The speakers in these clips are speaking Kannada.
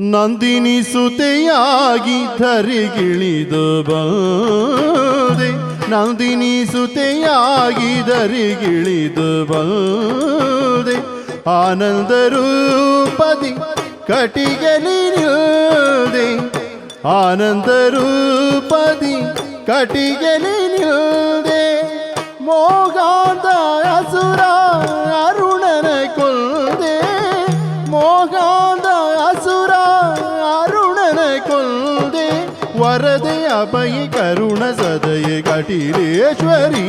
ನಂದಿನಿ ಸುತೆಯಾಗಿ ಧರಿಗಿಳಿದು ಬಂದೆ. ನಂದಿನಿ ಸುತೆಯಾಗಿ ಧರಿಗಿಳಿದು ಬಂದೆ. ಆನಂದ ರೂಪದಿ ಕಟಿಗಲಿ ನಿಲ್ದೆ. ಆನಂದ ರೂಪದಿ ಕಟಿಗಲಿ ನಿಲ್ದೆ. ಮೋಗಾಂತ ಅಸುರ ವರದೆ ಅಭಯ ಕರುಣ ಸದಯ ಕಟಿಲೇಶ್ವರಿ,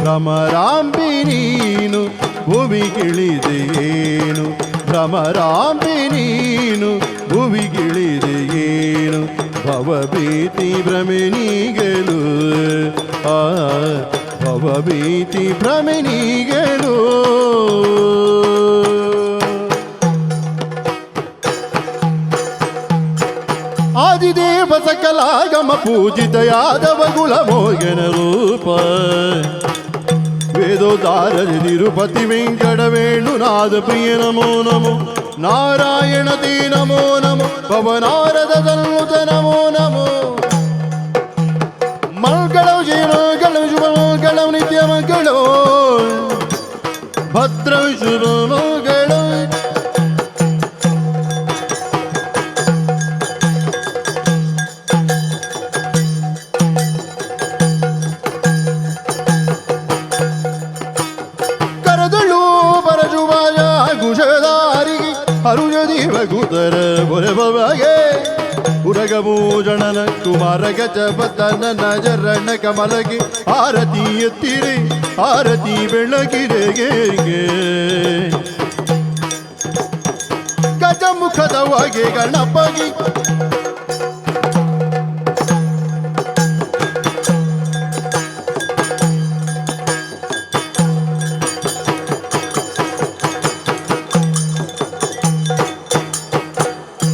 ಭ್ರಮರಾಂಬಿ ನೀನು ಭುವಿಗಿಳಿದೆಯೇನು ಭ್ರಮರಾಂಬಿ ನೀನು ಭುವಿಗಿಳಿದೆಯೇನು ಭವಭೀತಿ ಭ್ರಮಿಣಿಗಳು ಆ ಭವಭೀತಿ ಭ್ರಮಿನಿಗಳು ಆದಿದೇವ ಸಕಲಾಗಮ ಪೂಜಿತ ಯಾದವ ಗುಲ ಮೋಗನ ರೂಪ. ವೇದೋದಾರ ನಿರುಪತಿ ವೆಂಕಟ ವೇಣುನಾಥ ಪ್ರಿಯ ನಮೋ ನಮೋ, ನಾರಾಯಣ ತೇ ನಮೋ ನಮೋ ಪವನಾರದ ಸನ್ನುತ ನಮೋ ನಮೋ. ಮಂಗಳವು ಶುಭ ಶುಭಗಳು ನಿತ್ಯ ಮಗಳು. ಭದ್ರ ಶುಭಗಳು ಪರಜುಬಾಯ ಕುಶದಾರಿಗೆ ಅರುಜ ದೀವಗುತರ ಬೊರೆಬಗೆ ಉರಗಭೂಷಣನ ಕುಮಾರ ಗಜಪತನ ನಜರಣ ಕಮಲಗೆ ಆರತಿ ಎತ್ತಿರಿ, ಆರತಿ ಬೆಳಗಿರೆಗೆ ಗಜಮುಖದ ಹೊಗೆ ಗಣಪಗಿ